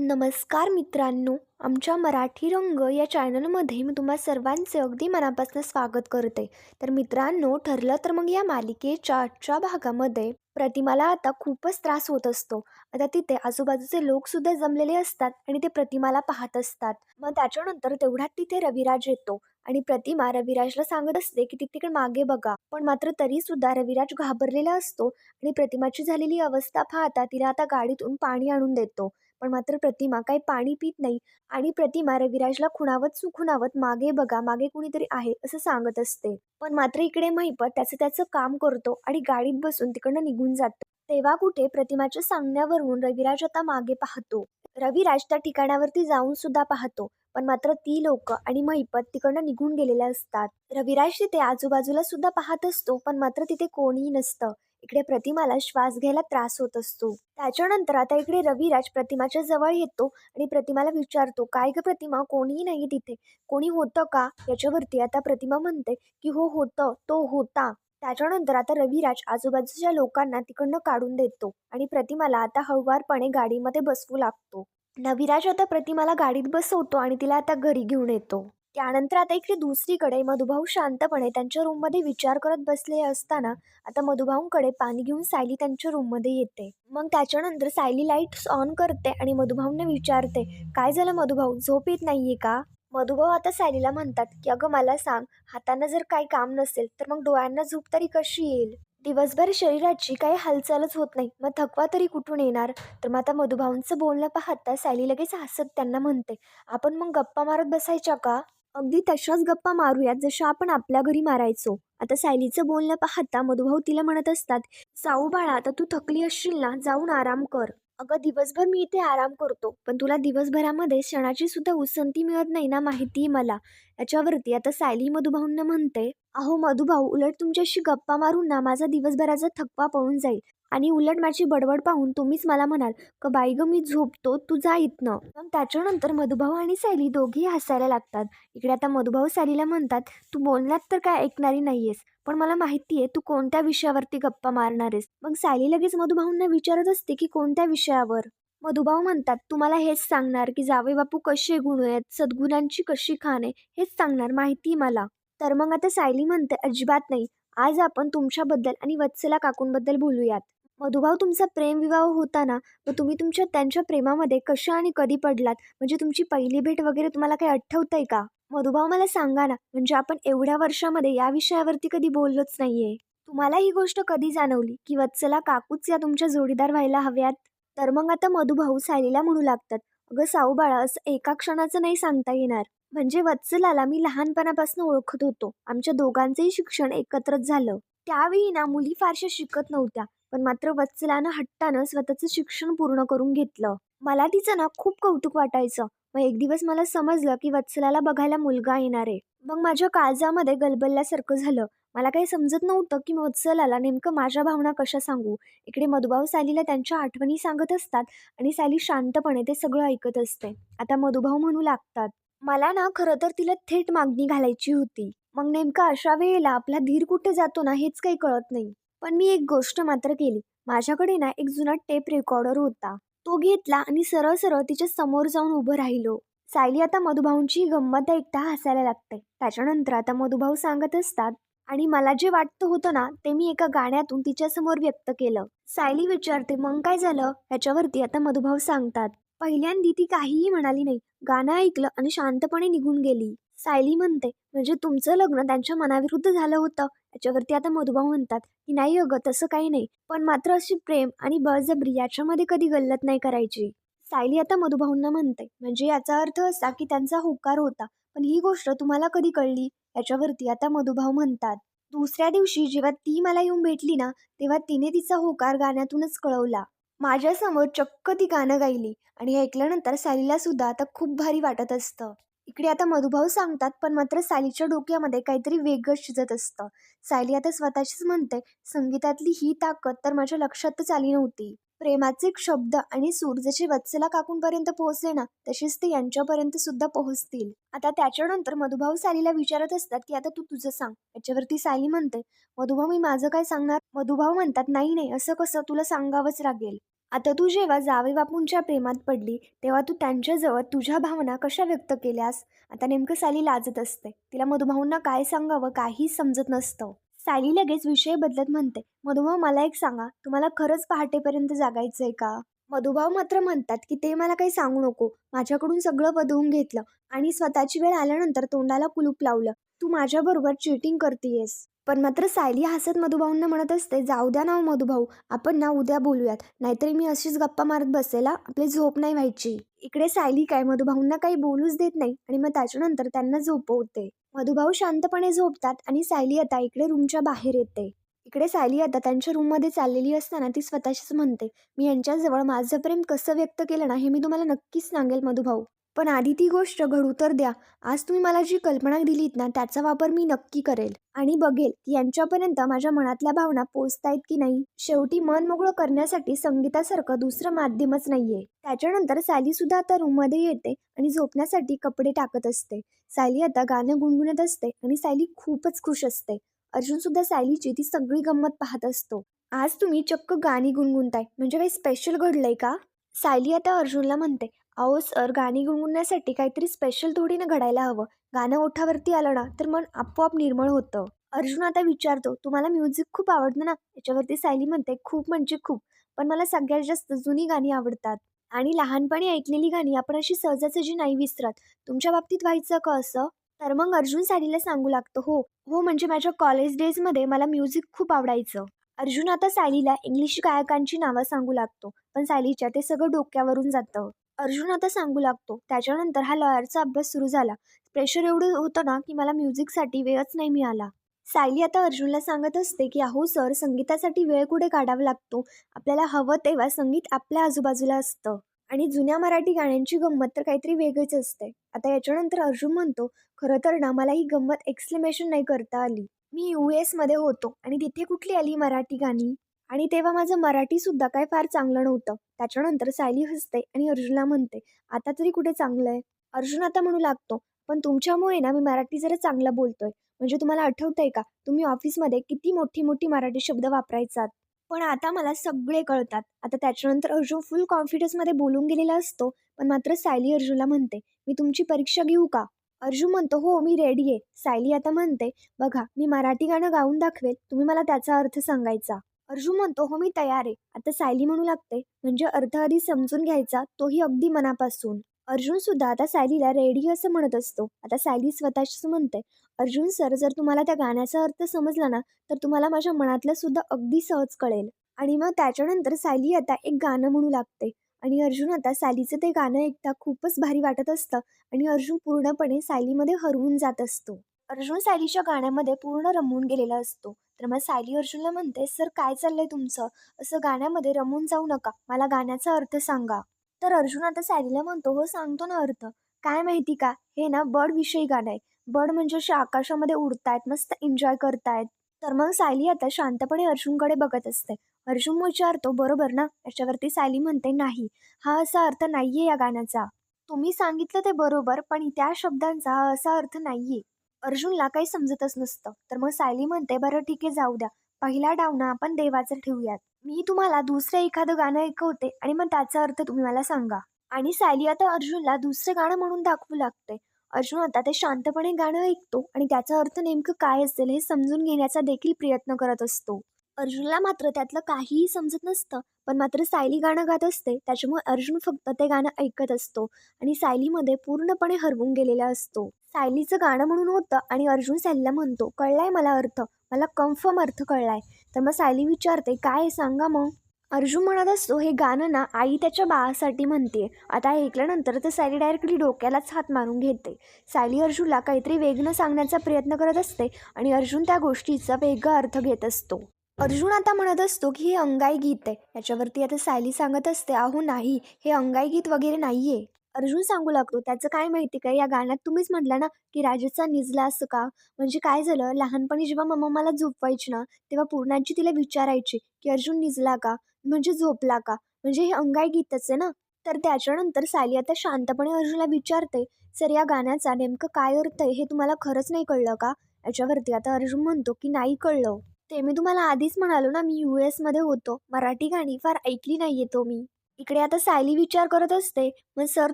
नमस्कार मित्रांनो आमच्या मराठी रंग या चॅनलमध्ये मी तुम्हा सर्वांचे अगदी मनापासून स्वागत करते. तर मित्रांनो ठरलं तर मग या मालिकेच्या आजच्या भागामध्ये प्रतिमाला आता खूपच त्रास होत असतो. आता तिथे आजूबाजूचे लोकसुद्धा जमलेले असतात आणि ते प्रतिमाला पाहत असतात. मग त्याच्यानंतर तेवढ्यात तिथे रविराज येतो आणि प्रतिमा रविराजला सांगत असते की तिकडे मागे बघा. पण मात्र तरी सुद्धा रविराज घाबरलेला असतो आणि प्रतिमाची झालेली अवस्था पाहता तिला आता गाडीतून पाणी आणून देतो. पण मात्र प्रतिमा काही पाणी पित नाही. आणि प्रतिमा रविराजला खुणावत सुखुणावत मागे बघा मागे कुणीतरी आहे असं सांगत असते. पण मात्र इकडे महिपत त्याचं त्याचं काम करतो आणि गाडीत बसून तिकडनं निघून जातो. तेव्हा कुठे प्रतिमाच्या सांगण्यावरून रविराज आता मागे पाहतो. रविराज त्या ठिकाणावरती जाऊन सुद्धा पाहतो. पण मात्र ती लोक आणि महिपत तिकडनं निघून गेलेल्या असतात. रविराज तिथे आजूबाजूला सुद्धा पाहत असतो पण मात्र तिथे कोणीही नसतं. इकडे प्रतिमाला श्वास घ्यायला त्रास होत असतो. त्याच्यानंतर आता इकडे रविराज प्रतिमाच्या जवळ येतो आणि प्रतिमाला विचारतो काय ग प्रतिमा? कोणीही नाही तिथे. कोणी होतं का? याच्यावरती आता प्रतिमा म्हणते की हो होतं. तो होता. त्याच्यानंतर आता रविराज आजूबाजूच्या लोकांना तिकडनं काढून देतो आणि प्रतिमाला आता हळुवारपणे गाडीमध्ये बसवू लागतो. रविराज आता प्रतिमाला गाडीत बसवतो आणि तिला आता घरी घेऊन येतो. त्यानंतर आता इकडे दुसरीकडे मधुभाऊ शांतपणे त्यांच्या रूममध्ये विचार करत बसले असताना आता मधुभाऊंकडे पाणी घेऊन सायली त्यांच्या रूममध्ये येते. मग त्याच्यानंतर सायली लाईट्स ऑन करते आणि मधुभाऊंना विचारते काय झालं मधुभाऊ? झोप येत नाहीये का? मधुभाऊ आता सायलीला म्हणतात की अगं मला सांग हातांना जर काही काम नसेल तर मग डोळ्यांना झोप तरी कशी येईल? दिवसभर शरीराची काही हालचालच होत नाही. मग थकवा तरी कुठून येणार? तर मग आता मधुभाऊंचं बोलणं पाहता सायली लगेच हसत त्यांना म्हणते आपण मग गप्पा मारत बसायच्या का? अगदी तशाच गप्पा मारूयात जशा आपण आपल्या घरी मारायचो. आता सायलीचं बोलणं पाहता मधुभाऊ तिला म्हणत असतात जाऊ बाळा आता तू थकली असशील ना जाऊन आराम कर. अगं दिवसभर मी इथे आराम करतो पण तुला दिवसभरामध्ये क्षणाची सुद्धा उसंती मिळत नाही ना माहिती मला. याच्यावरती आता सायली मधुभाऊंना म्हणते अहो मधुभाऊ उलट तुमच्याशी गप्पा मारून ना माझा दिवसभराचा थकवा पळून जाईल. आणि उलट माझी बडबड पाहून तुम्हीच मला म्हणाल का बाई ग मी झोपतो तू जा इथनं. मग त्याच्यानंतर मधुभाऊ आणि सायली दोघेही हसायला लागतात. इकडे आता मधुभाऊ सायलीला म्हणतात तू बोलण्यात तर काय ऐकणारी नाहीयेस पण मला माहिती आहे तू कोणत्या विषयावरती गप्पा मारणार आहेस मग सायली लगेच मधुभाऊंना विचारत असते की कोणत्या विषयावर? मधुभाऊ म्हणतात तुम्हाला हेच सांगणार की जावे बापू कसे गुण आहेत सद्गुणांची कशी खाण आहे हेच सांगणार माहिती मला. तर मग आता सायली म्हणते अजिबात नाही. आज आपण तुमच्याबद्दल आणि वत्सला काकूंबद्दल बोलूयात. मधुभाऊ तुमचा प्रेमविवाह होता ना व तुम्ही तुमच्या त्यांच्या प्रेमामध्ये कशा आणि कधी पडलात? म्हणजे तुमची पहिली भेट वगैरे तुम्हाला काही आठवतंय का? मधुभाऊ मला सांगा ना म्हणजे आपण एवढ्या वर्षामध्ये या विषयावरती कधी बोललोच नाहीये. तुम्हाला ही गोष्ट कधी जाणवली की वत्सला काकूच या तुमच्या जोडीदार व्हायला हव्यात? तर मग आता मधुभाऊ सायलीला म्हणू लागतात अगं साऊ बाळा असं एका क्षणाचं नाही सांगता येणार. म्हणजे वत्सलाला मी लहानपणापासून ओळखत होतो. आमच्या दोघांचंही शिक्षण एकत्रच झालं. त्यावेळी ना मुली फारशा शिकत नव्हत्या पण मात्र वत्सलानं हट्टानं स्वतःचं शिक्षण पूर्ण करून घेतलं. मला तिचं ना खूप कौतुक वाटायचं. मग एक दिवस मला समजलं की वत्सलाला बघायला मुलगा येणार आहे. मग माझ्या काळजामध्ये गलबलल्यासारखं झालं. मला काही समजत नव्हतं की वत्सलाला नेमकं माझ्या भावना कशा सांगू. इकडे मधुभाऊ सॅलीला त्यांच्या आठवणी सांगत असतात आणि सायली शांतपणे ते सगळं ऐकत असते. आता मधुभाऊ म्हणू लागतात मला ना खरं तर तिला थेट मागणी घालायची होती. मग नेमका अशा वेळेला आपला धीर कुठे जातो ना हेच काही कळत नाही. पण मी एक गोष्ट मात्र केली. माझ्याकडे ना एक जुना टेप रेकॉर्डर होता. तो घेतला आणि सरळ सरळ तिच्या समोर जाऊन उभं राहिलो. सायली आता मधुभाऊंची गंमत ऐकता हसायला लागते. त्याच्यानंतर आता मधुभाऊ सांगत असतात आणि मला जे वाटतं होतं ना ते मी एका गाण्यातून तिच्यासमोर व्यक्त केलं. सायली विचारते मग काय झालं? ह्याच्यावरती आता मधुभाव सांगतात. पहिल्यांदी ती काहीही म्हणाली नाही. गाणं ऐकलं आणि शांतपणे निघून गेली. सायली म्हणते म्हणजे तुमचं लग्न त्यांच्या मनाविरुद्ध झालं होतं? याच्यावरती आता मधुभाऊ म्हणतात की नाही अगं तसं काही नाही. पण मात्र अशी प्रेम आणि बळजबरी याच्यामध्ये कधी गल्लत नाही करायची. सायली आता मधुभाऊंना म्हणते म्हणजे याचा अर्थ असा की त्यांचा होकार होता. पण ही गोष्ट तुम्हाला कधी कळली? याच्यावरती आता मधुभाव म्हणतात दुसऱ्या दिवशी जेव्हा ती मला येऊन भेटली ना तेव्हा तिने तिचा होकार गाण्यातूनच कळवला. माझ्यासमोर चक्क ती गाणं गायली आणि ऐकल्यानंतर सालीला सुद्धा आता खूप भारी वाटत असतं. इकडे आता मधुभाव सांगतात पण मात्र सालीच्या डोक्यामध्ये काहीतरी वेगळं शिजत असतं. सायली आता स्वतःचीच म्हणते संगीतातली ही ताकद तर माझ्या लक्षातच आली नव्हती. प्रेमाचे शब्द आणि सूर जसे वत्सला काकूंपर्यंत पोहोचले ना तसेच ते यांच्यापर्यंत सुद्धा पोहोचतील. आता त्याच्यानंतर मधुभाऊ सालीला विचारत असतात की आता तू तुझं सांग. याच्यावरती साली म्हणते मधुभाऊ मी माझं काय सांगणार? मधुभाऊ म्हणतात नाही नाही असं कसं? तुला सांगावंच लागेल. आता तू जेव्हा जावे बापूंच्या प्रेमात पडली तेव्हा तू त्यांच्याजवळ तुझ्या भावना कशा व्यक्त केल्यास? आता नेमकं साली लाजत असते. तिला मधुभाऊंना काय सांगावं काहीच समजत नसतं. साली लगेच विषय बदलत म्हणते मधुभाव मला एक सांगा तुम्हाला खरंच पहाटेपर्यंत जागायचं आहे का? मधुभाव मात्र म्हणतात की ते मला काही सांगू नको. माझ्याकडून सगळं वधवून घेतलं आणि स्वतःची वेळ आल्यानंतर तोंडाला कुलूप लावलं. तू माझ्याबरोबर चिटिंग करतेयस. पण मात्र सायली हसत मधुभाऊंना म्हणत असते जाऊ द्या ना हो मधुभाऊ आपण ना उद्या बोलूयात. नाहीतरी मी अशीच गप्पा मारत बसेला आपली झोप नाही व्हायची. इकडे सायली काय मधुभाऊंना काही बोलूच देत नाही आणि मग त्याच्यानंतर त्यांना झोपवते. मधुभाऊ शांतपणे झोपतात आणि सायली आता इकडे रूमच्या बाहेर येते. इकडे सायली आता त्यांच्या रूममध्ये चाललेली असताना ती स्वतःशीच म्हणते मी यांच्याजवळ माझं प्रेम कसं व्यक्त केलं ना हे मी तुम्हाला नक्कीच सांगेल मधुभाऊ. पण आधी ती गोष्ट घडू तर द्या. आज तुम्ही मला जी कल्पना दिलीत ना त्याचा वापर मी नक्की करेल. आणि बघेल की यांच्यापर्यंत माझ्या मनातल्या भावना पोचतायत की नाही. शेवटी मन मोकळं करण्यासाठी संगीतासारखं दुसरं माध्यमच नाहीये. त्याच्यानंतर सायली सुद्धा आता रूममध्ये येते आणि झोपण्यासाठी कपडे टाकत असते. सायली आता गाणं गुणगुणत असते आणि सायली खूपच खुश असते. अर्जुन सुद्धा सायलीची ती सगळी गंमत पाहत असतो. आज तुम्ही चक्क गाणी गुणगुणताय. म्हणजे काही स्पेशल घडलंय का? सायली आता अर्जुनला म्हणते अहो सर गाणी गुणगुणण्यासाठी काहीतरी स्पेशल थोडी ना घडायला हवं. गाणं ओठावरती आलं ना तर मन आपोआप निर्मळ होतं. अर्जुन आता विचारतो तुम्हाला म्युझिक खूप आवडतं ना? याच्यावरती सायली म्हणते खूप म्हणजे खूप. पण मला सगळ्यात जास्त जुनी गाणी आवडतात. आणि लहानपणी ऐकलेली गाणी आपण अशी सहजासहजी नाही विसरत. तुमच्या बाबतीत व्हायचं का असं? तर मग अर्जुन सायलीला सांगू लागतो हो हो म्हणजे माझ्या कॉलेज डेजमध्ये मला म्युझिक खूप आवडायचं. अर्जुन आता सायलीला इंग्लिश गायकांची नावं सांगू लागतो पण सायलीच्या ते सगळं डोक्यावरून जातं. अर्जुन आता सांगू लागतो. त्याच्यानंतर हा लॉयरचा अभ्यास सुरू झाला. प्रेशर एवढं होतं ना की मला म्युझिकसाठी वेळच नाही मिळाला. सायली आता अर्जुनला सांगत असते की अहो सर संगीतासाठी वेळ कुठे काढावा लागतो? आपल्याला हवं तेव्हा संगीत आपल्या आजूबाजूला असतं. आणि जुन्या मराठी गाण्यांची गंमत तर काहीतरी वेगळीच असते. आता याच्यानंतर अर्जुन म्हणतो खरं तर ना मला ही गंमत एक्सप्लेमेशन नाही करता आली. मी यू एसमध्ये होतो आणि तिथे कुठली आली मराठी गाणी? आणि तेव्हा माझं मराठीसुद्धा काय फार चांगलं नव्हतं. त्याच्यानंतर सायली हसते आणि अर्जुनला म्हणते आता तरी कुठे चांगलं आहे? अर्जुन आता म्हणू लागतो पण तुमच्यामुळे ना मी मराठी जरा चांगलं बोलतोय. म्हणजे तुम्हाला आठवतंय का? तुम्ही ऑफिसमध्ये किती मोठी मोठी मराठी शब्द वापरायचात. पण आता मला सगळे कळतात. आता त्याच्यानंतर अर्जुन फुल कॉन्फिडन्समध्ये बोलून गेलेला असतो पण मात्र सायली अर्जुनला म्हणते मी तुमची परीक्षा घेऊ का? अर्जुन म्हणतो हो मी रेडी आहे. सायली आता म्हणते बघा मी मराठी गाणं गाऊन दाखवेल. तुम्ही मला त्याचा अर्थ सांगायचा. अर्जुन म्हणतो हो मी तयार आहे. आता सायली म्हणू लागते म्हणजे अर्थ आधी समजून घ्यायचा तोही अगदी मनापासून. अर्जुन सुद्धा आता सायलीला रेडी असं म्हणत असतो. आता सायली स्वतःच म्हणते अर्जुन सर जर तुम्हाला त्या गाण्याचा अर्थ समजला ना तर तुम्हाला माझ्या मनातलं सुद्धा अगदी सहज कळेल. आणि मग त्याच्यानंतर सायली आता एक गाणं म्हणू लागते. आणि अर्जुन आता सायलीचं ते गाणं ऐकता खूपच भारी वाटत असतं आणि अर्जुन पूर्णपणे सायलीमध्ये हरवून जात असतो. अर्जुन सायलीच्या गाण्यामध्ये पूर्ण रमून गेलेला असतो. तर मग सायली अर्जुनला म्हणते सर काय चाललंय तुमचं? असं गाण्यामध्ये रमून जाऊ नका. मला गाण्याचा अर्थ सांगा. तर अर्जुन आता सायलीला म्हणतो हो सांगतो ना अर्थ. काय माहिती का? हे ना बर्ड विषयी गाणं आहे. बर्ड म्हणजे असे आकाशामध्ये उडतायत मस्त एन्जॉय करतायत. तर मग सायली आता शांतपणे अर्जुनकडे बघत असते. अर्जुन विचारतो बरोबर ना? याच्यावरती सायली म्हणते नाही. हा असा अर्थ नाहीये या गाण्याचा. तुम्ही सांगितलं ते बरोबर पण त्या शब्दांचा हा असा अर्थ नाहीये. अर्जुनला काही समजतच नसतं. तर मग सायली म्हणते बरं ठीक आहे जाऊ द्या. पहिला डावना आपण देवाचं ठेवूयात. मी तुम्हाला दुसरं एखादं गाणं ऐकवते आणि मग त्याचा अर्थ तुम्ही मला सांगा. आणि सायली आता अर्जुनला दुसरं गाणं म्हणून दाखवू लागते. अर्जुन आता ते शांतपणे गाणं ऐकतो आणि त्याचा अर्थ नेमकं काय असेल हे समजून घेण्याचा देखील प्रयत्न करत असतो. अर्जुनला मात्र त्यातलं काहीही समजत नसतं पण मात्र सायली गाणं गात असते. त्याच्यामुळे अर्जुन फक्त ते गाणं ऐकत असतो आणि सायलीमध्ये पूर्णपणे हरवून गेलेला असतो. सायलीचं गाणं म्हणून होतं आणि अर्जुन सायलीला म्हणतो कळलाय मला अर्थ. मला कन्फर्म अर्थ कळलाय. तर मग सायली विचारते काय सांगा मग. अर्जुन म्हणत असतो हे गाणं ना आई त्याच्या बाळासाठी म्हणते आता ऐकल्यानंतर तर सायली डायरेक्टली डोक्यालाच हात मारून घेते. सायली अर्जुनला काहीतरी वेगनं सांगण्याचा प्रयत्न करत असते आणि अर्जुन त्या गोष्टीचा वेगळा अर्थ घेत असतो. अर्जुन आता म्हणत असतो की हे अंगाई गीत आहे. याच्यावरती आता सायली सांगत असते अहो नाही हे अंगाई गीत वगैरे नाही आहे अर्जुन सांगू लागतो त्याचं काय माहिती का? या गाण्यात तुम्हीच म्हटलं ना की राजाचा निजला असं का? म्हणजे काय झालं? लहानपणी जेव्हा मम्मा मला झोपवायची ना तेव्हा पूर्णाची तिला विचारायची की अर्जुन निजला का? म्हणजे झोपला का? म्हणजे हे अंगाई गीतच आहे ना? तर त्याच्यानंतर सायली आता शांतपणे अर्जुनला विचारते सर या गाण्याचा नेमकं काय अर्थ आहे? हे तुम्हाला खरंच नाही कळलं का? याच्यावरती आता अर्जुन म्हणतो की नाही कळलं. ते मी तुम्हाला आधीच म्हणालो ना मी यू एसमध्ये होतो. मराठी गाणी फार ऐकली नाही येतो मी. इकडे आता सायली विचार करत असते मग सर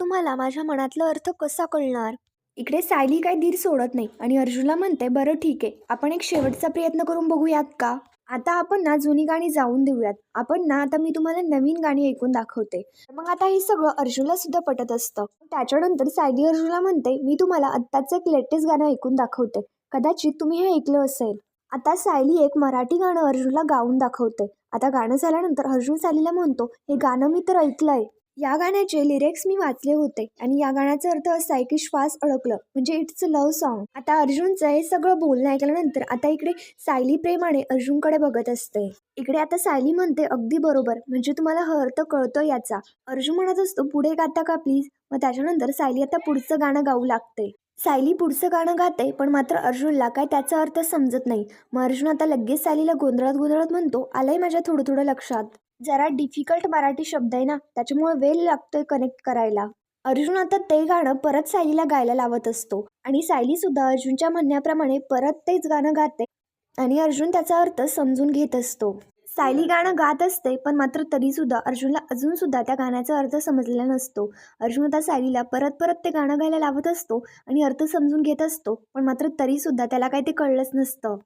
तुम्हाला माझ्या मनातला अर्थ कसा कळणार? इकडे सायली काही धीर सोडत नाही आणि अर्जुनला म्हणते बरं ठीक आहे आपण एक शेवटचा प्रयत्न करून बघूयात का? आता आपण ना जुनी गाणी जाऊन देऊयात. आपण ना आता मी तुम्हाला नवीन गाणी ऐकून दाखवते. मग आता हे सगळं अर्जुनला सुद्धा पटत असतं. त्याच्यानंतर सायली अर्जुनला म्हणते मी तुम्हाला आत्ताचं एक लेटेस्ट गाणं ऐकून दाखवते. कदाचित तुम्ही हे ऐकलं असेल. आता सायली एक मराठी गाणं अर्जुनला गाऊन दाखवते आता गाणं झाल्यानंतर अर्जुन सायलीला म्हणतो हे गाणं मी तर ऐकलंय. या गाण्याचे लिरिक्स मी वाचले होते आणि या गाण्याचा अर्थ असा आहे की श्वास अडकलं म्हणजे इट्स अ लव्ह सॉन्ग आता अर्जुनचं हे सगळं बोलणं ऐकल्यानंतर आता इकडे सायली प्रेमाने अर्जुनकडे बघत असते. इकडे आता सायली म्हणते अगदी बरोबर म्हणजे तुम्हाला हा अर्थ कळतो याचा. अर्जुन म्हणत असतो पुढे गाता का प्लीज मग त्याच्यानंतर सायली आता पुढचं गाणं गाऊ लागते. सायली पुढचं गाणं गाते पण मात्र अर्जुनला काय त्याचा अर्थ समजत नाही. मग अर्जुन आता लगेच सायलीला गोंधळत गोंधळत म्हणतो आलंय माझ्या थोडं थोडं लक्षात. जरा डिफिकल्ट मराठी शब्द आहे ना त्याच्यामुळे वेळ लागतोय कनेक्ट करायला. अर्जुन आता ते गाणं परत सायलीला गायला लावत असतो आणि सायली सुद्धा अर्जुनच्या म्हणण्याप्रमाणे परत तेच गाणं गाते आणि अर्जुन त्याचा अर्थ समजून घेत असतो. सायली गाणं गात असते पण मात्र तरीसुद्धा अर्जुनला अजूनसुद्धा त्या गाण्याचा अर्थ समजलेला नसतो. अर्जुन आता सायलीला परत परत ते गाणं गायला लावत असतो आणि अर्थ समजून घेत असतो पण मात्र तरीसुद्धा त्याला काही ते कळलंच नसतं.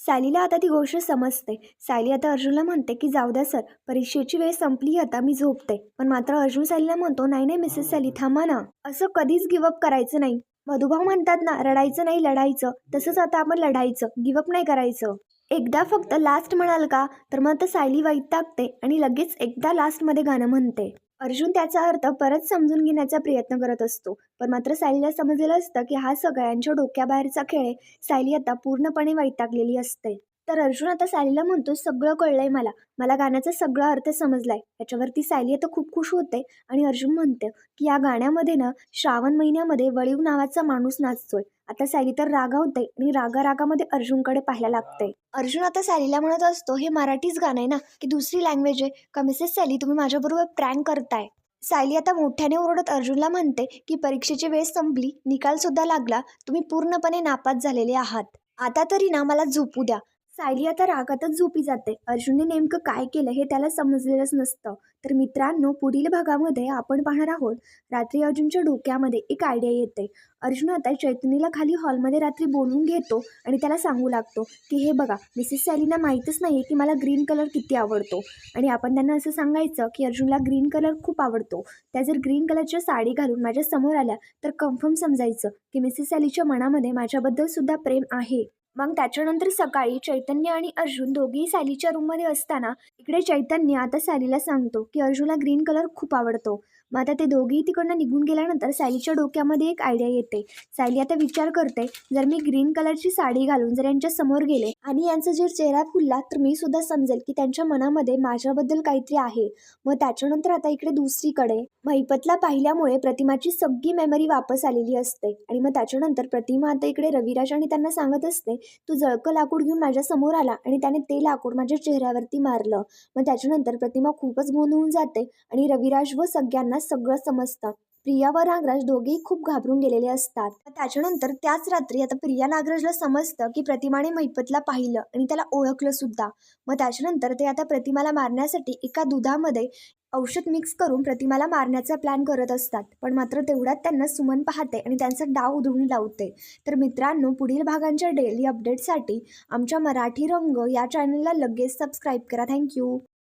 सायलीला आता ती गोष्ट समजते. सायली आता अर्जुनला म्हणते की जाऊ द्या सर परीक्षेची वेळ संपली आता मी झोपते. पण मात्र अर्जुन सायलीला म्हणतो नाही नाही मिसेस सायली थांबा ना. असं कधीच गिवअप करायचं नाही. मधुभाऊ म्हणतात ना रडायचं नाही लढायचं. तसंच आता आपण लढायचं गिवअप नाही करायचं. एकदा फक्त लास्ट म्हणाल का तर मग आता सायली वाईट टाकते आणि लगेच एकदा लास्टमध्ये गाणं म्हणते. अर्जुन त्याचा अर्थ परत समजून घेण्याचा प्रयत्न करत असतो. पण मात्र सायलीला समजलेलं असतं की हा सगळ्यांच्या डोक्याबाहेरचा खेळ आहे. सायली आता पूर्णपणे वैतागलेली असते. तर अर्जुन आता सायलीला म्हणतो सगळं कळलंय मला. मला गाण्याचा सगळा अर्थ समजलाय. याच्यावरती सायली आता खूप खुश होते आणि अर्जुन म्हणते की या गाण्यामध्ये ना श्रावण महिन्यामध्ये वळीव नावाचा माणूस नाचतोय. आता सॅली तर रागावते आणि रागा रागामध्ये अर्जुनकडे पाहायला लागते अर्जुन आता सॅलीला म्हणत असतो हे मराठीच गाणं आहे ना? की दुसरी लँग्वेज आहे? का मिसेस तुम्ही माझ्याबरोबर प्रँक करताय? सायली आता मोठ्याने ओरडत अर्जुनला म्हणते की परीक्षेची वेळ संपली निकाल सुद्धा लागला. तुम्ही पूर्णपणे नापास झालेले आहात. आता तरी ना मला झोपू द्या. सायली आता रागातच झोपी जाते. अर्जुनने नेमकं काय केलं हे त्याला समजलेलंच नसतं. तर मित्रांनो पुढील भागामध्ये आपण पाहणार आहोत. रात्री अर्जुनच्या डोक्यामध्ये एक आयडिया येते. अर्जुन आता चैतन्यला खाली हॉलमध्ये रात्री बोलून घेतो आणि त्याला सांगू लागतो की हे बघा मिसेस सायलीना माहीतच नाही की मला ग्रीन कलर किती आवडतो. आणि आपण त्यांना असं सांगायचं की अर्जुनला ग्रीन कलर खूप आवडतो. त्या जर ग्रीन कलरच्या साडी घालून माझ्यासमोर आल्या तर कन्फर्म समजायचं की मिसेस सायलीच्या मनामध्ये माझ्याबद्दल सुद्धा प्रेम आहे. मग त्याच्यानंतर सकाळी चैतन्य आणि अर्जुन दोघेही सॅलीच्या रूममध्ये असताना इकडे चैतन्य आता सॅलीला सांगतो की अर्जुनला ग्रीन कलर खूप आवडतो. मग आता ते दोघेही तिकडनं निघून गेल्यानंतर सायलीच्या डोक्यामध्ये एक आयडिया येते. सायली आता विचार करते जर मी ग्रीन कलरची साडी घालून जर यांच्या समोर गेले आणि यांचा जर चेहरा फुलला तर मी सुद्धा समजेल की त्यांच्या मनामध्ये माझ्याबद्दल काहीतरी आहे. मग त्याच्यानंतर आता इकडे दुसरीकडे. महिपतला पाहिल्यामुळे प्रतिमाची सगळी मेमरी वापस आलेली असते. आणि मग त्याच्यानंतर प्रतिमा आता इकडे रविराज आणि त्यांना सांगत असते तू जळकं लाकूड घेऊन माझ्यासमोर आला आणि त्याने ते लाकूड माझ्या चेहऱ्यावरती मारलं. मग त्याच्यानंतर प्रतिमा खूपच गोंधळून जाते आणि रविराज व सगळ्यांना सगळं समजतं. प्रिया व नागराज दोघेही खूप घाबरून गेलेले असतात. त्याच्यानंतर त्याच रात्री आता प्रिया नागराजला समजतं की प्रतिमाने मैपतला पाहिलं आणि त्याला ओळखलं सुद्धा. मग त्याच्यानंतर ते आता प्रतिमाला मारण्यासाठी एका दुधामध्ये औषध मिक्स करून प्रतिमाला मारण्याचा प्लॅन करत असतात. पण मात्र तेवढ्यात त्यांना सुमन पाहते आणि त्यांचा डाव उधळून लावते. तर मित्रांनो पुढील भागांच्या डेली अपडेटसाठी आमच्या मराठी रंग या चॅनलला लगेच सबस्क्राईब करा. थँक्यू